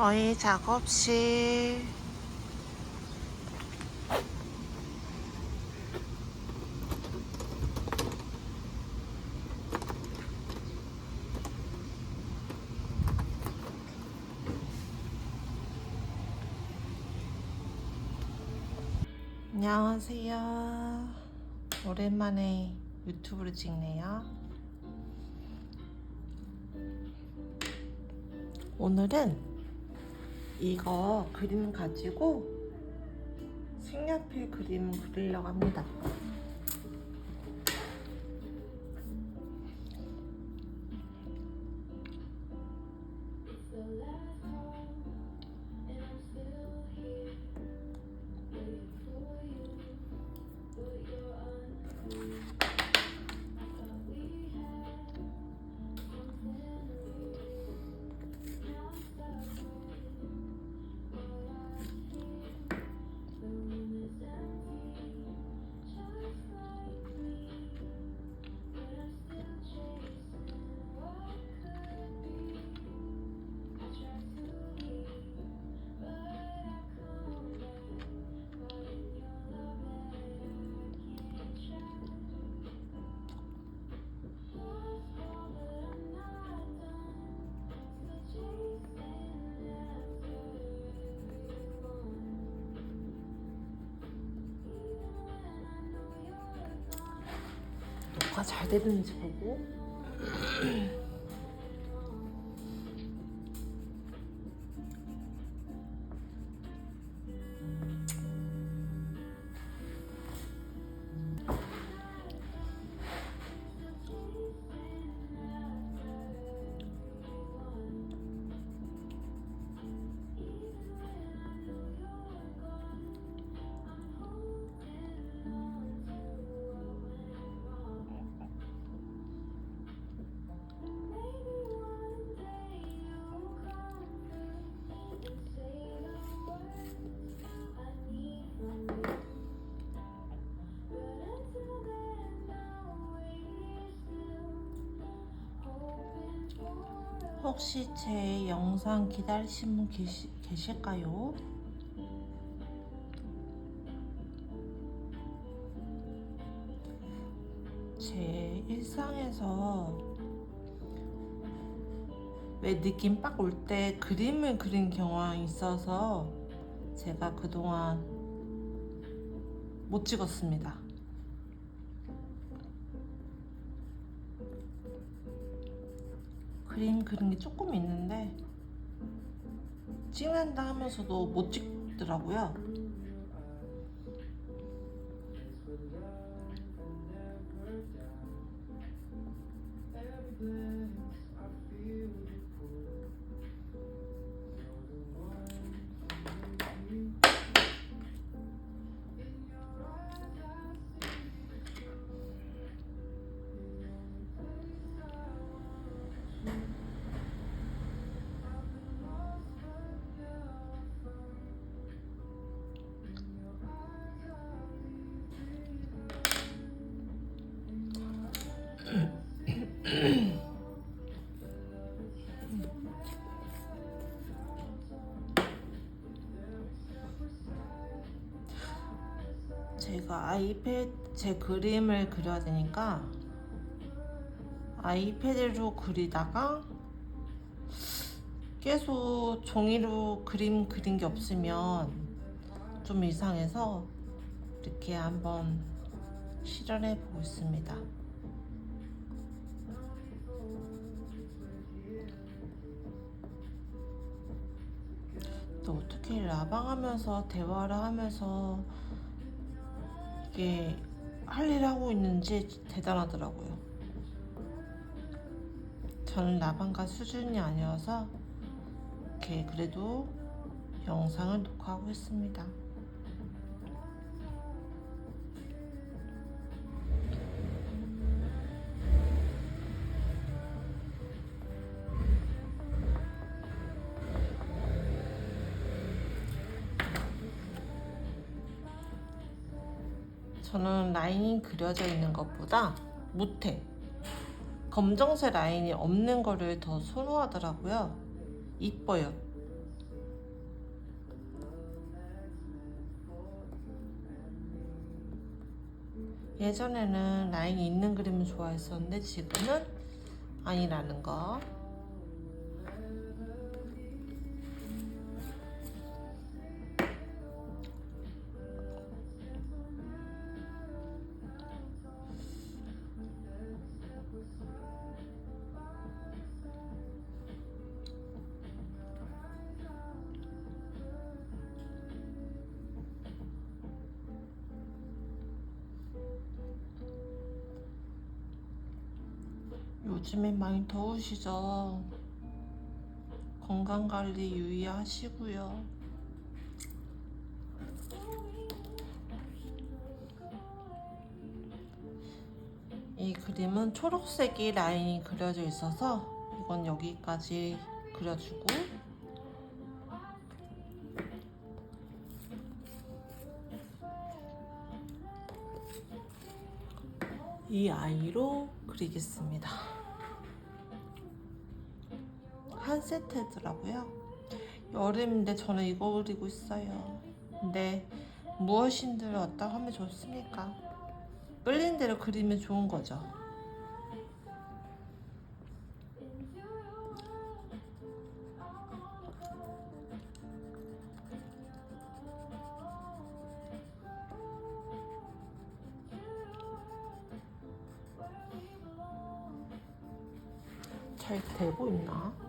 저희 작업실 안녕하세요. 오랜만에 유튜브를 찍네요. 오늘은 이거 그림 가지고 색연필 그림 그리려고 합니다. 녹화 잘 되는지 보고 혹시 제 영상 기다리신 분 계시, 계실까요? 제 일상에서 왜 느낌 빡 올 때 그림을 그린 경향이 있어서 제가 그동안 못 찍었습니다. 그림 그린 게 조금 있는데 찍는다 하면서도 못 찍더라고요. 아이패드 제 그림을 그려야 되니까 아이패드로 그리다가 계속 종이로 그림 그린 게 없으면 좀 이상해서 이렇게 한번 실현해 보고 있습니다. 또 어떻게 라방하면서 대화를 하면서 이게 할일 하고 있는지 대단하더라고요. 저는 라방가 수준이 아니어서 이렇게 그래도 영상을 녹화하고 있습니다. 저는 라인이 그려져 있는 것보다 못해. 검정색 라인이 없는 거를 더 선호하더라고요. 이뻐요. 예전에는 라인이 있는 그림을 좋아했었는데 지금은 아니라는 거. 요즘에 많이 더우시죠? 건강 관리 유의하시고요. 이 그림은 초록색이 라인이 그려져 있어서 이건 여기까지 그려주고 이 아이로 그리겠습니다. 한 세트더라고요. 여름인데 저는 이거 그리고 있어요. 근데 무엇인들 어디다 하면 좋습니까? 끌린 대로 그리면 좋은 거죠. 잘 되고 있나?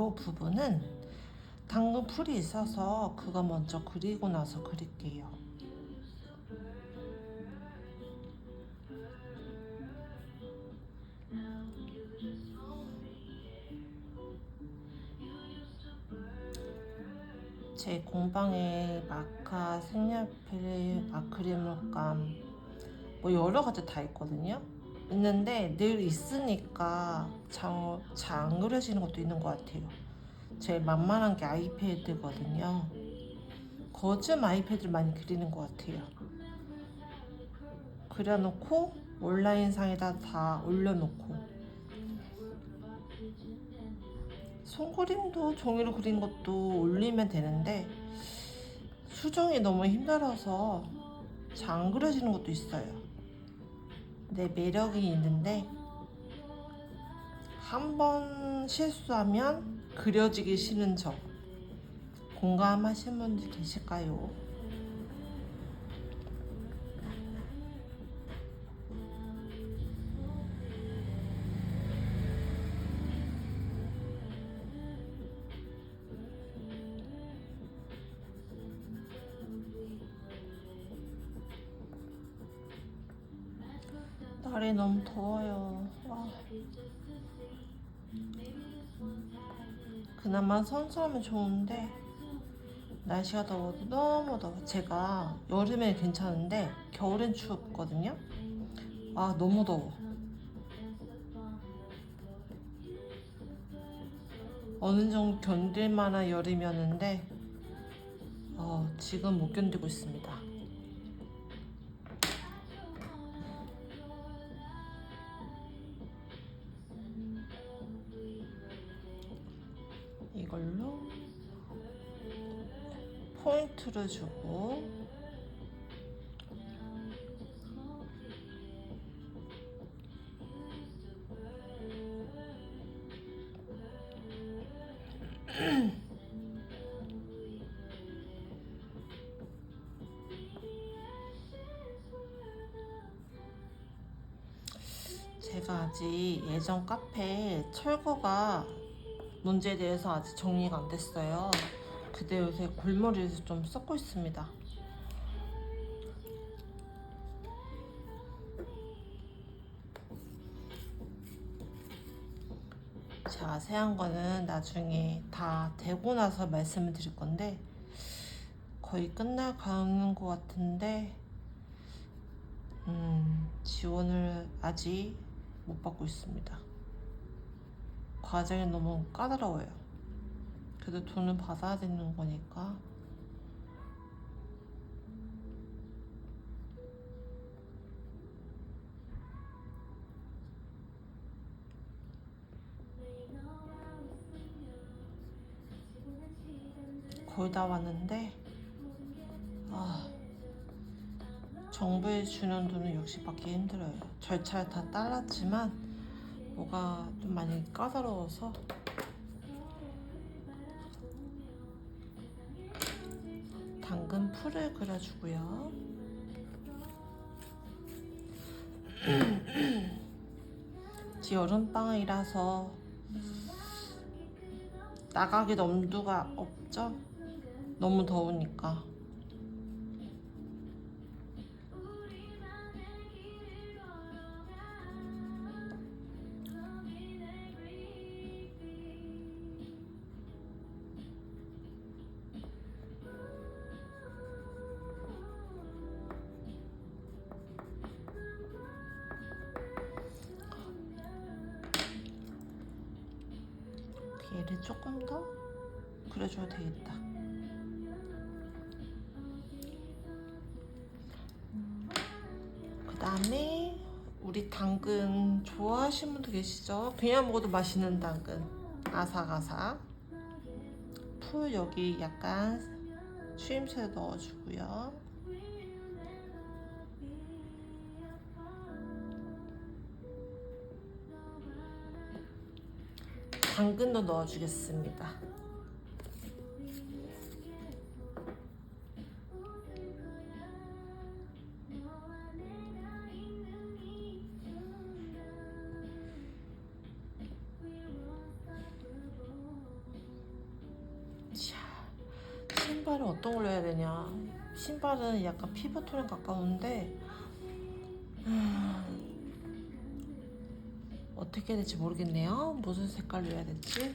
요 부분은 당근 풀이 있어서 그거 먼저 그리고 나서 그릴게요. 제 공방에 마카, 색연필, 아크릴 물감 뭐 여러 가지 다 있거든요. 있는데 늘 있으니까 잘안 그려지는 것도 있는 것 같아요. 제일 만만한 게 아이패드거든요. 거즘 아이패드를 많이 그리는 것 같아요. 그려놓고 온라인상에다 다 올려놓고 손그림도 종이로 그린 것도 올리면 되는데 수정이 너무 힘들어서 잘 안 그려지는 것도 있어요. 내 매력이 있는데 한 번 실수하면 그려지기 싫은 점 공감하시는 분들 계실까요? 날이 너무 더워요. 와. 그나마 선선하면 좋은데 날씨가 더워도 너무 더워. 제가 여름에 괜찮은데 겨울엔 춥거든요. 아 너무 더워. 어느 정도 견딜 만한 여름이었는데 어, 지금 못 견디고 있습니다. 이걸로 포인트를 주고 제가 아직 예전 카페 철거가 문제에 대해서 아직 정리가 안 됐어요. 그때 요새 골머리에서 좀 썩고 있습니다. 자세한 거는 나중에 다 되고 나서 말씀을 드릴 건데 거의 끝날 가는 것 같은데 음, 지원을 아직 못 받고 있습니다. 과정이 너무 까다로워요. 그래도 돈을 받아야 되는 거니까. 거의 다 왔는데, 아, 정부에 주는 돈은 역시 받기 힘들어요. 절차를 다 따랐지만, 뭐가 좀 많이 까다로워서 당근 풀을 그려주고요. 지금 여름방이라서 나가기 엄두가 없죠? 너무 더우니까. 조금 더 그려줘야 되겠다. 그 다음에 우리 당근 좋아하시는 분도 계시죠? 그냥 먹어도 맛있는 당근 아삭아삭 풀 여기 약간 추임새 넣어주고요. 당근도 넣어주겠습니다. 자, 신발은 어떤 걸로 해야 되냐? 신발은 약간 피부톤에 가까운데 음, 어떻게 해야 될지 모르겠네요. 무슨 색깔로 해야 될지.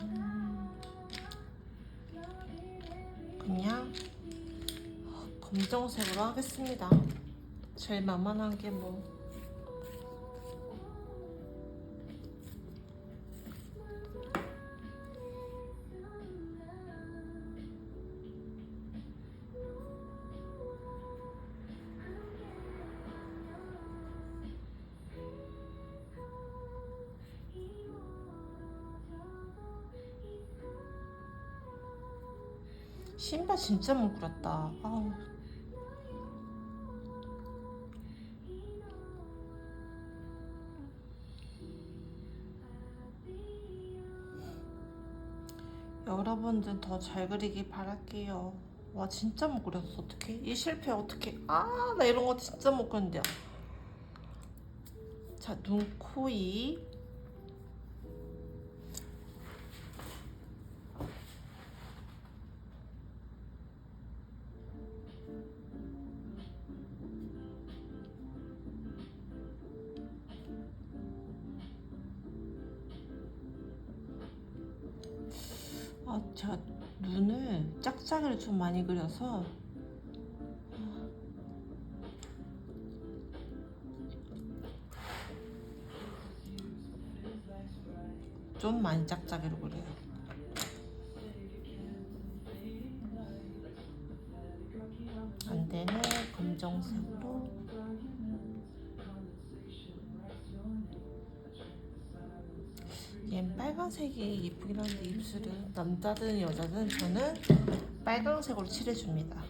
음, 그냥 검정색으로 하겠습니다. 제일 만만한 게 뭐. 신발 진짜 못 그렸다. 아우. 여러분들 더 잘 그리길 바랄게요. 와 진짜 못 그렸어 어떡해? 이 실패 어떡해? 아나 이런 거 진짜 못 그린다. 자 눈, 코, 입. 눈을 짝짝이를 좀 많이 그려서 좀 많이 짝짝이로 그려요. 안 되는 검정색으로 빨간색이 예쁘긴 한데 입술은 남자든 여자든 저는 빨강색으로 칠해줍니다.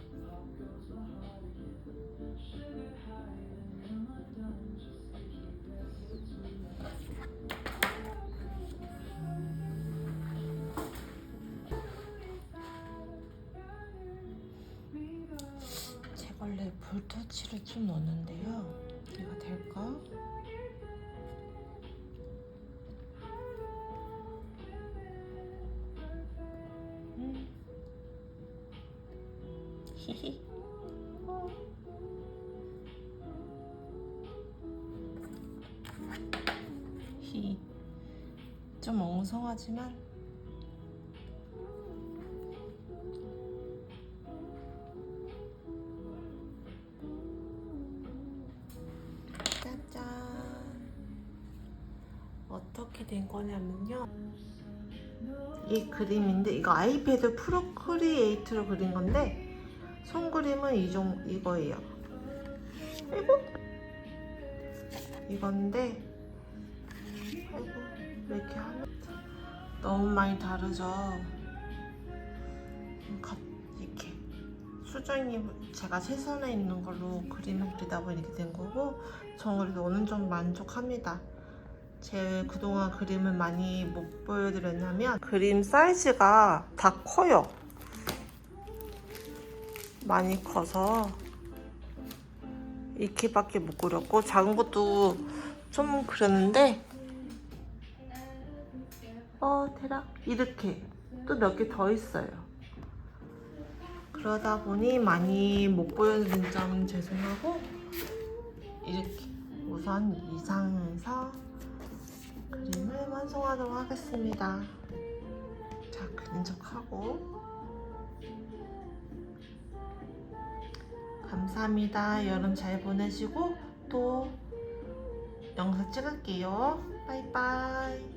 히. 좀 엉성하지만 짜잔. 어떻게 된 거냐면요. 이 그림인데 이거 아이패드 프로 크리에이트로 그린 건데 손그림은 이 종, 이거예요. 아이고 이건데 아이고 왜 이렇게 하나 너무 많이 다르죠. 갑- 이렇게 수정이 제가 최선에 있는 걸로 그림을 그리다 보니 이렇게 된 거고 저는 그래도 어느 정도 만족합니다. 제 그동안 그림을 많이 못 보여드렸냐면 그림 사이즈가 다 커요. 많이 커서 이렇게밖에 못 그렸고 작은 것도 좀 그렸는데 어 대략 이렇게 또 몇 개 더 있어요. 그러다 보니 많이 못 보여드린 점 죄송하고 이렇게 우선 이상해서 그림을 완성하도록 하겠습니다. 자, 그린 척하고 감사합니다. 여름 잘 보내시고 또 영상 찍을게요. 바이바이.